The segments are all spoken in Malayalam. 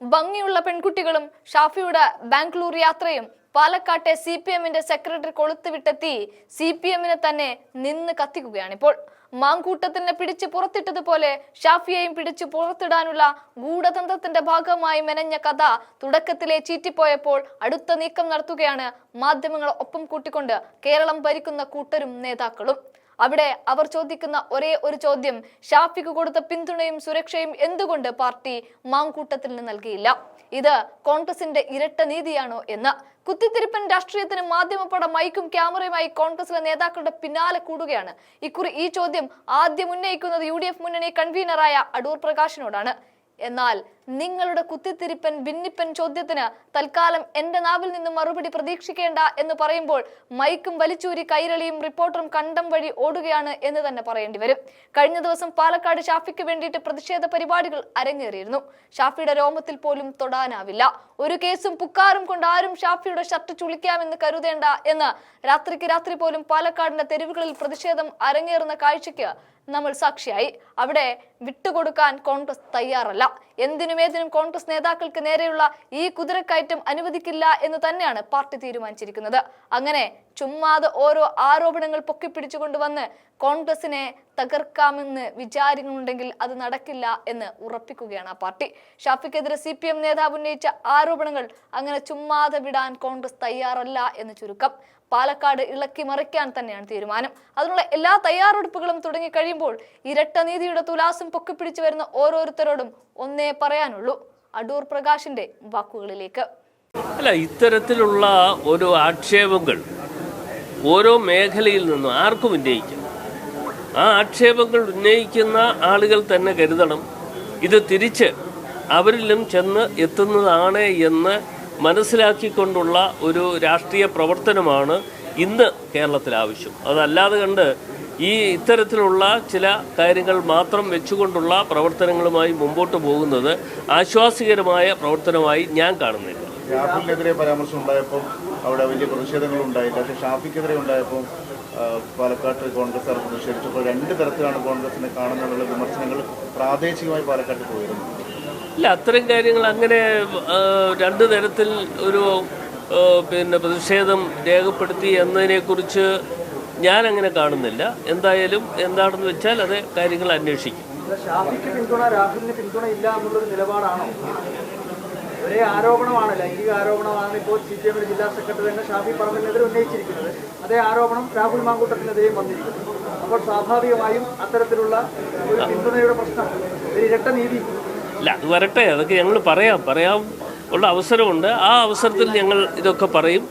ഭംഗിയുള്ള പെൺകുട്ടികളും ഷാഫിയുടെ ബാംഗ്ലൂർ യാത്രയും പാലക്കാട്ടെ സി പി എമ്മിന്റെ സെക്രട്ടറി കൊളുത്തുവിട്ടെത്തി സി പി എമ്മിനെ തന്നെ നിന്ന് കത്തിക്കുകയാണിപ്പോൾ മാങ്കൂട്ടത്തിനെ പിടിച്ച് പുറത്തിട്ടതുപോലെ ഷാഫിയെയും പിടിച്ച് പുറത്തിടാനുള്ള ഗൂഢതന്ത്രത്തിന്റെ ഭാഗമായി മെനഞ്ഞ കഥ തുടക്കത്തിലെ ചീറ്റിപ്പോയപ്പോൾ അടുത്ത നീക്കം നടത്തുകയാണ് മാധ്യമങ്ങളെ ഒപ്പം കൂട്ടിക്കൊണ്ട് കേരളം ഭരിക്കുന്ന കൂട്ടരും നേതാക്കളും. അവിടെ അവർ ചോദിക്കുന്ന ഒരേ ഒരു ചോദ്യം ഷാഫിക്ക് കൊടുത്ത പിന്തുണയും സുരക്ഷയും എന്തുകൊണ്ട് പാർട്ടി മാങ്കൂട്ടത്തിൽ നിന്ന് നൽകിയില്ല? ഇത് കോൺഗ്രസിന്റെ ഇരട്ട നീതിയാണോ എന്ന്. കുത്തിത്തിരിപ്പൻ രാഷ്ട്രീയത്തിന് മാധ്യമപ്പട മൈക്കും ക്യാമറയുമായി കോൺഗ്രസിലെ നേതാക്കളുടെ പിന്നാലെ കൂടുകയാണ്. ഇക്കുറി ഈ ചോദ്യം ആദ്യം ഉന്നയിക്കുന്നത് യു മുന്നണി കൺവീനറായ അടൂർ പ്രകാശിനോടാണ്. എന്നാൽ നിങ്ങളുടെ കുത്തിത്തിരിപ്പൻ ഭിന്നിപ്പൻ ചോദ്യത്തിന് തൽക്കാലം എന്റെ നാവിൽ നിന്നും മറുപടി പ്രതീക്ഷിക്കേണ്ട എന്ന് പറയുമ്പോൾ മൈക്കും വലിച്ചൂരി കൈരളിയും റിപ്പോർട്ടറും കണ്ടം വഴി ഓടുകയാണ് എന്ന് തന്നെ പറയേണ്ടി വരും. കഴിഞ്ഞ ദിവസം പാലക്കാട് ഷാഫിക്ക് വേണ്ടിയിട്ട് പ്രതിഷേധ പരിപാടികൾ അരങ്ങേറിയിരുന്നു. ഷാഫിയുടെ രോമത്തിൽ പോലും തൊടാനാവില്ല. ഒരു കേസും പുക്കാറും കൊണ്ട് ആരും ഷാഫിയുടെ ഷർട്ട് ചുളിക്കാമെന്ന് കരുതേണ്ട എന്ന് രാത്രിക്ക് രാത്രി പോലും പാലക്കാടിന്റെ തെരുവുകളിൽ പ്രതിഷേധം അരങ്ങേറുന്ന കാഴ്ചയ്ക്ക് നമ്മൾ സാക്ഷിയായി. അവിടെ വിട്ടുകൊടുക്കാൻ കോൺഗ്രസ് തയ്യാറല്ല. എന്തിനും ഏതിനും കോൺഗ്രസ് നേതാക്കൾക്ക് നേരെയുള്ള ഈ കുതിരക്കയറ്റം അനുവദിക്കില്ല എന്ന് തന്നെയാണ് പാർട്ടി തീരുമാനിച്ചിരിക്കുന്നത്. അങ്ങനെ ചുമ്മാതെ ഓരോ ആരോപണങ്ങൾ പൊക്കിപ്പിടിച്ചുകൊണ്ട് വന്ന് കോൺഗ്രസിനെ തകർക്കാമെന്ന് വിചാരിക്കുന്നുണ്ടെങ്കിൽ അത് നടക്കില്ല എന്ന് ഉറപ്പിക്കുകയാണ് ആ പാർട്ടി. ഷാഫിക്കെതിരെ സി പി എം നേതാവ് ഉന്നയിച്ച ആരോപണങ്ങൾ അങ്ങനെ ചുമ്മാതെ വിടാൻ കോൺഗ്രസ് തയ്യാറല്ല എന്ന് ചുരുക്കം. പാലക്കാട് ഇളക്കി മറിക്കാൻ തന്നെയാണ് തീരുമാനം. അതിനുള്ള എല്ലാ തയ്യാറെടുപ്പുകളും തുടങ്ങി കഴിയുമ്പോൾ ഇരട്ട നീതിയുടെ തുലാസം പൊക്കിപ്പിടിച്ചു വരുന്ന ഓരോരുത്തരോടും ഒന്നേ പറയാനുള്ളൂ. അടൂർ പ്രകാശിന്റെ വാക്കുകളിലേക്ക്. അല്ല ഇത്തരത്തിലുള്ള ഒരു ആക്ഷേപങ്ങൾ ഓരോ മേഖലയിൽ നിന്നും ആർക്കും ഉന്നയിക്കാം. ആ ആക്ഷേപങ്ങൾ ഉന്നയിക്കുന്ന ആളുകൾ തന്നെ കരുതണം. ഇത് തിരിച്ച് അവരിലും ചെന്ന് എത്തുന്നതാണ് എന്ന് മനസ്സിലാക്കിക്കൊണ്ടുള്ള ഒരു രാഷ്ട്രീയ പ്രവർത്തനമാണ് ഇന്ന് കേരളത്തിൽ ആവശ്യം അതല്ലാതെ കണ്ട് ഈ ഇത്തരത്തിലുള്ള ചില കാര്യങ്ങൾ മാത്രം വെച്ചുകൊണ്ടുള്ള പ്രവർത്തനങ്ങളുമായി മുമ്പോട്ട് പോകുന്നത് ആശ്വാസികരമായ പ്രവർത്തനമായി ഞാൻ കാണുന്നില്ല. രാഹുലിനെതിരെ പരാമർശം ഉണ്ടായപ്പോൾ അവിടെ വലിയ പ്രതിഷേധങ്ങൾ ഉണ്ടായില്ല. പക്ഷേ ഷാഫിക്കെതിരെ ഉണ്ടായപ്പോൾ പാലക്കാട്ട് കോൺഗ്രസ്സുകാർ പ്രതിഷേധിച്ചപ്പോൾ രണ്ട് തരത്തിലാണ് കോൺഗ്രസിനെ കാണുന്നതിനുള്ള വിമർശനങ്ങൾ പ്രാദേശികമായി പാലക്കാട്ട് പോയിരുന്നു. ഇല്ല അത്തരം കാര്യങ്ങൾ അങ്ങനെ രണ്ട് തരത്തിൽ ഒരു പിന്നെ പ്രതിഷേധം രേഖപ്പെടുത്തി എന്നതിനെക്കുറിച്ച് ഞാൻ അങ്ങനെ കാണുന്നില്ല. എന്തായാലും എന്താണെന്ന് വെച്ചാൽ അത് കാര്യങ്ങൾ അന്വേഷിക്കും. പിന്തുണ പിന്തുണ ഇല്ല എന്നുള്ളൊരു നിലപാടാണോ? ഒരേ ആരോപണമാണ് ലൈംഗിക ആരോപണമാണ് ഇപ്പോൾ സി പി എമ്മിന്റെ ജില്ലാ സെക്രട്ടറി തന്നെ ഷാഫി പറമ്പിനെതിരെ ഉന്നയിച്ചിരിക്കുന്നത്. അതേ ആരോപണം രാഹുൽ മാങ്കൂട്ടത്തിനെതിരെയും വന്നിരിക്കുന്നു. അപ്പോൾ സ്വാഭാവികമായും അത്തരത്തിലുള്ള ഒരു പിന്തുണയുടെ പ്രശ്നം ഒരു ഇരട്ട നീതി. ഇല്ല അത് വരട്ടെ. അതൊക്കെ ഞങ്ങൾ പറയാം. പറയാം ഉള്ള അവസരമുണ്ട്. ആ അവസരത്തിൽ ഞങ്ങൾ ഇതൊക്കെ പറയും.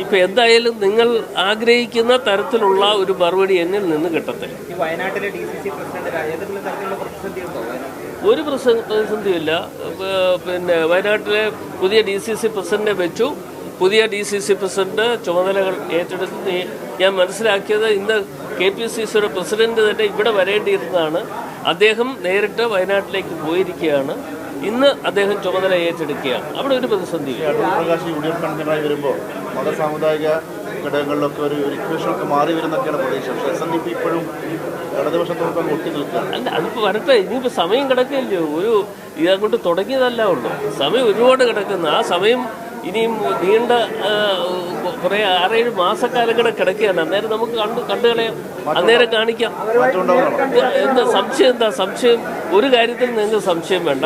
ഇപ്പം എന്തായാലും നിങ്ങൾ ആഗ്രഹിക്കുന്ന തരത്തിലുള്ള ഒരു മറുപടി എന്നിൽ നിന്ന് കിട്ടത്തില്ല ഒരു പ്രതിസന്ധിയില്ല പിന്നെ വയനാട്ടിലെ പുതിയ ഡി സി സി പ്രസിഡന്റിനെ വെച്ചു. പുതിയ ഡി സി സി പ്രസിഡന്റ് ചുമതലകൾ ഏറ്റെടുത്ത് ഞാൻ മനസ്സിലാക്കിയത് ഇന്ന് കെ പി സി സിയുടെ പ്രസിഡന്റ് തന്നെ ഇവിടെ വരേണ്ടിയിരുന്നതാണ്. അദ്ദേഹം നേരിട്ട് വയനാട്ടിലേക്ക് പോയിരിക്കുകയാണ്. ഇന്ന് അദ്ദേഹം ചുമതല ഏറ്റെടുക്കുകയാണ്. അവിടെ ഒരു പ്രതിസന്ധി. പ്രകാശ് യു ഡി എഫ് കൺവീനറായി വരുമ്പോൾ മത സാമുദായിക ഘടകങ്ങളിലൊക്കെ ഒരു ഇക്വേഷനൊക്കെ മാറി വരുന്നൊക്കെയാണ് പ്രതീക്ഷ. പക്ഷേ എസ് എൻ ഡി പി ഇപ്പോഴും ഇടതുപക്ഷത്തോടൊപ്പം ഒട്ടി നിൽക്കുക അല്ല അതിപ്പോൾ വരട്ടെ. ഇനിയിപ്പോൾ സമയം കിടക്കില്ലയോ? ഒരു ഇതങ്ങോട്ട് തുടങ്ങിയതല്ല ഉള്ളൂ. സമയം ഒരുപാട് കിടക്കുന്നു. ആ സമയം ഇനിയും നീണ്ട കുറെ ആറേഴ് മാസക്കാലം കൂടെ കിടക്കുകയാണ്. അന്നേരം നമുക്ക് കണ്ടു കണ്ടു കളയാം. അന്നേരം കാണിക്കാം. എന്താ സംശയം എന്താ സംശയം? ഒരു കാര്യത്തിൽ നിങ്ങൾക്ക് സംശയം വേണ്ട.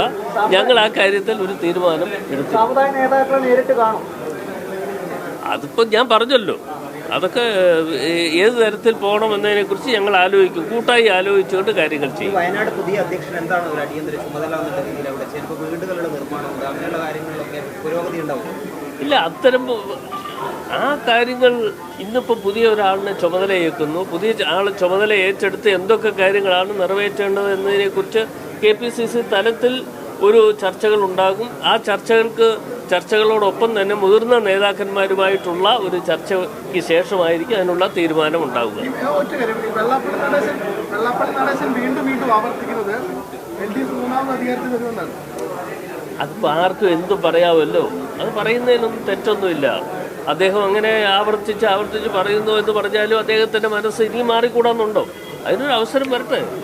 ഞങ്ങൾ ആ കാര്യത്തിൽ ഒരു തീരുമാനം എടുത്തു അതിപ്പോ അതിപ്പോൾ ഞാൻ പറഞ്ഞല്ലോ. അതൊക്കെ ഏത് തരത്തിൽ പോകണം എന്നതിനെക്കുറിച്ച് ഞങ്ങൾ ആലോചിക്കും. കൂട്ടായി ആലോചിച്ചുകൊണ്ട് കാര്യങ്ങൾ ചെയ്യും. വയനാട് പുതിയ അധ്യക്ഷൻ എന്താണ് ഒരു അടിയന്തര ചുമതല എന്നുള്ള രീതിയിൽ അവിടെ ചിലപ്പോൾ വീടുകളുടെ നിർമ്മാണം അങ്ങനെയുള്ള കാര്യങ്ങളിലൊക്കെ പുരോഗതി ഉണ്ടാവും? ഇല്ല അത്തരം ആ കാര്യങ്ങൾ ഇന്നിപ്പോൾ പുതിയ ഒരാളിനെ ചുമതലയേക്കുന്നു പുതിയ ആൾ ചുമതല ഏറ്റെടുത്ത് എന്തൊക്കെ കാര്യങ്ങളാണ് നിറവേറ്റേണ്ടത് എന്നതിനെക്കുറിച്ച് കെ പി സി സി തലത്തിൽ ഒരു ചർച്ചകൾ ഉണ്ടാകും. ആ ചർച്ചകൾക്ക് ചർച്ചകളോടൊപ്പം തന്നെ മുതിർന്ന നേതാക്കന്മാരുമായിട്ടുള്ള ഒരു ചർച്ചയ്ക്ക് ശേഷമായിരിക്കും അതിനുള്ള തീരുമാനം ഉണ്ടാവുക അതിപ്പോൾ ആർക്കും എന്തും പറയാമല്ലോ. അത് പറയുന്നതിനൊന്നും തെറ്റൊന്നുമില്ല. അദ്ദേഹം അങ്ങനെ ആവർത്തിച്ച് ആവർത്തിച്ച് പറയുന്നു എന്ന് പറഞ്ഞാലും അദ്ദേഹത്തിന്റെ മനസ്സ് ഇനി മാറിക്കൂടാന്നുണ്ടോ? അതിനൊരു അവസരം വരട്ടെ.